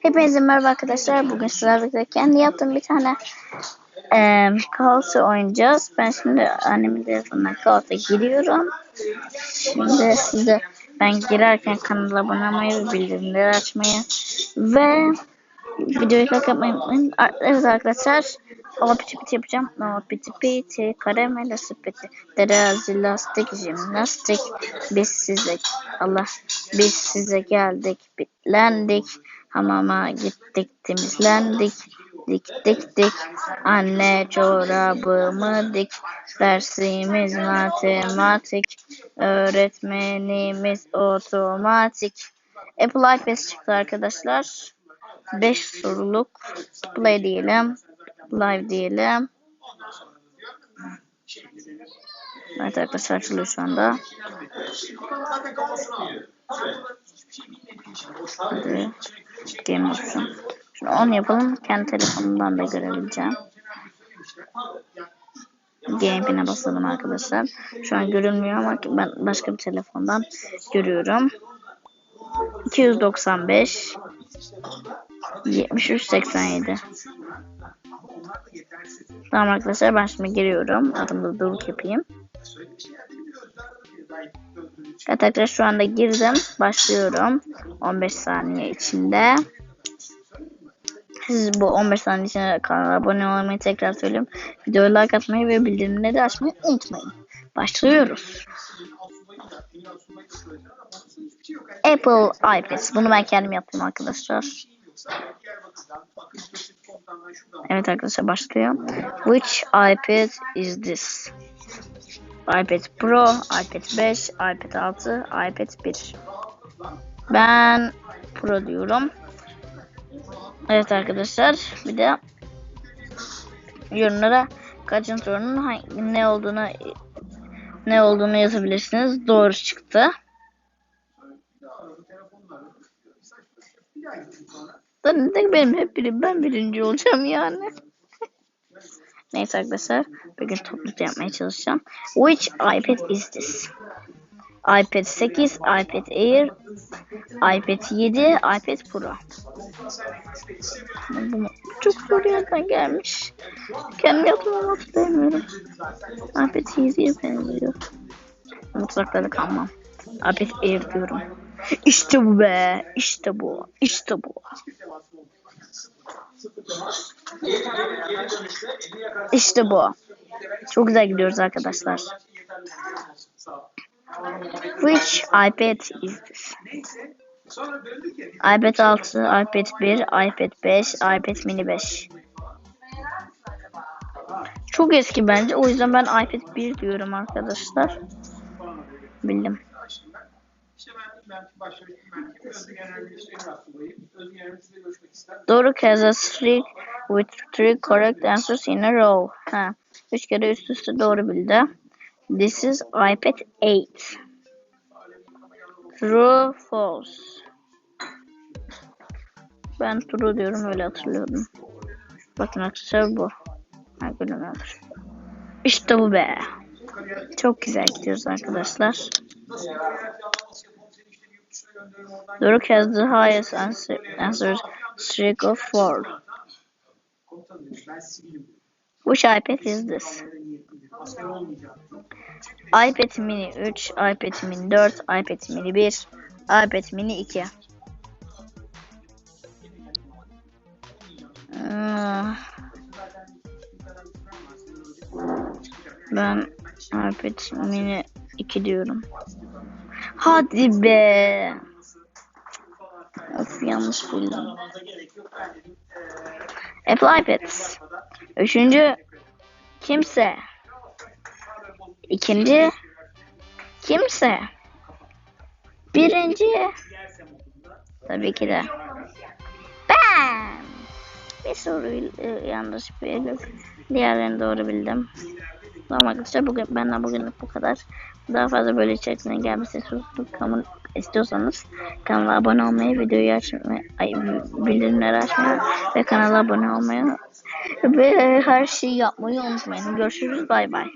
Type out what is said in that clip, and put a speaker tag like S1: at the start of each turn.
S1: Hepinize merhaba arkadaşlar. Bugün sizlerle kendi yaptığım bir tane e, kaosu oynayacağız. Ben şimdi annemin telefonundan kaosa giriyorum. Şimdi size ben girerken kanala abone olmayı ve bildirimleri açmayı ve videoyu like yapmayı unutmayın. Evet arkadaşlar. Ava piti piti yapacağım. Ava piti piti. Karamela sepeti. Terazi lastik jimnastik. Biz size Allah biz size geldik. Bitlendik. Hamama gittik temizlendik. Dik dik dik. Anne çorabımı dik. Dersimiz matematik. Öğretmenimiz otomatik. Apple iPad çıktı arkadaşlar. 5 soruluk play diyelim. Live diyelim. Evet arkadaşlar açılıyor şu anda. Hadi. Game option. Şunu 10 yapalım. Kendi telefonumdan da görebileceğim. Game'ine basalım arkadaşlar. Şu an görünmüyor ama ben başka bir telefondan görüyorum. 295 73 87 Tamam arkadaşlar ben şimdi giriyorum. Adımda duruk yapayım. Evet arkadaşlar şu anda girdim. Başlıyorum. 15 saniye içinde. Siz bu 15 saniye içinde kanala abone olmayı tekrar söyleyeyim. Videoyu like atmayı ve bildirimleri açmayı unutmayın. Başlıyoruz. Apple iPad. Bunu ben kendim yaptım arkadaşlar. Evet arkadaşlar başlıyor. Which iPad is this? iPad Pro, iPad 5, iPad 6, iPad 1. Ben Pro diyorum. Evet arkadaşlar bir de yorumlara kaçın sorunun hangi, ne olduğunu ne olduğunu yazabilirsiniz. Doğru çıktı. De benim hep biri ben birinci olacağım yani. Neyse arkadaşlar bugün topluluk yapmaya çalışacağım. Which iPad is this? iPad 8, iPad Air, iPad 7, iPad Pro. Bu çok zor yerden gelmiş. Kendi yapmamı hatırlayamıyorum. iPad 7'ye benziyor. Mutfakta kalmam. iPad Air diyorum. İşte bu be. İşte bu. İşte bu. İşte bu. Çok güzel gidiyoruz arkadaşlar. Which iPad is this? iPad 6, iPad 1, iPad 5, iPad mini 5. Çok eski bence. O yüzden ben iPad 1 diyorum arkadaşlar. Bildim. Doruk has a streak with three correct answers in a row. Ha. Üç kere üst üste doğru bildi. This is iPad 8. True, false. Ben true diyorum öyle hatırlıyordum. Bakın arkadaşlar bu. Ha, görünüyordur. İşte bu be. Çok güzel gidiyoruz arkadaşlar. Doruk has the highest answer, streak of four. Which iPad is this? iPad mini 3, iPad mini 4, iPad mini 1, iPad mini 2. Hmm. Ben iPad mini 2 diyorum. Hadi be. Of yanlış bildim. Apple iPads. Üçüncü kimse. İkinci kimse. Birinci tabii ki de ben. Bir soruyu yanlış bildim. Diğerlerini doğru bildim. Tamam arkadaşlar bugün benden bugünlük bu kadar. Daha fazla böyle içeriklerin gelmesini istiyorsanız kanala abone olmayı, videoyu açmayı, ay, bildirimleri açmayı ve kanala abone olmayı ve her şeyi yapmayı unutmayın. Görüşürüz. Bay bay.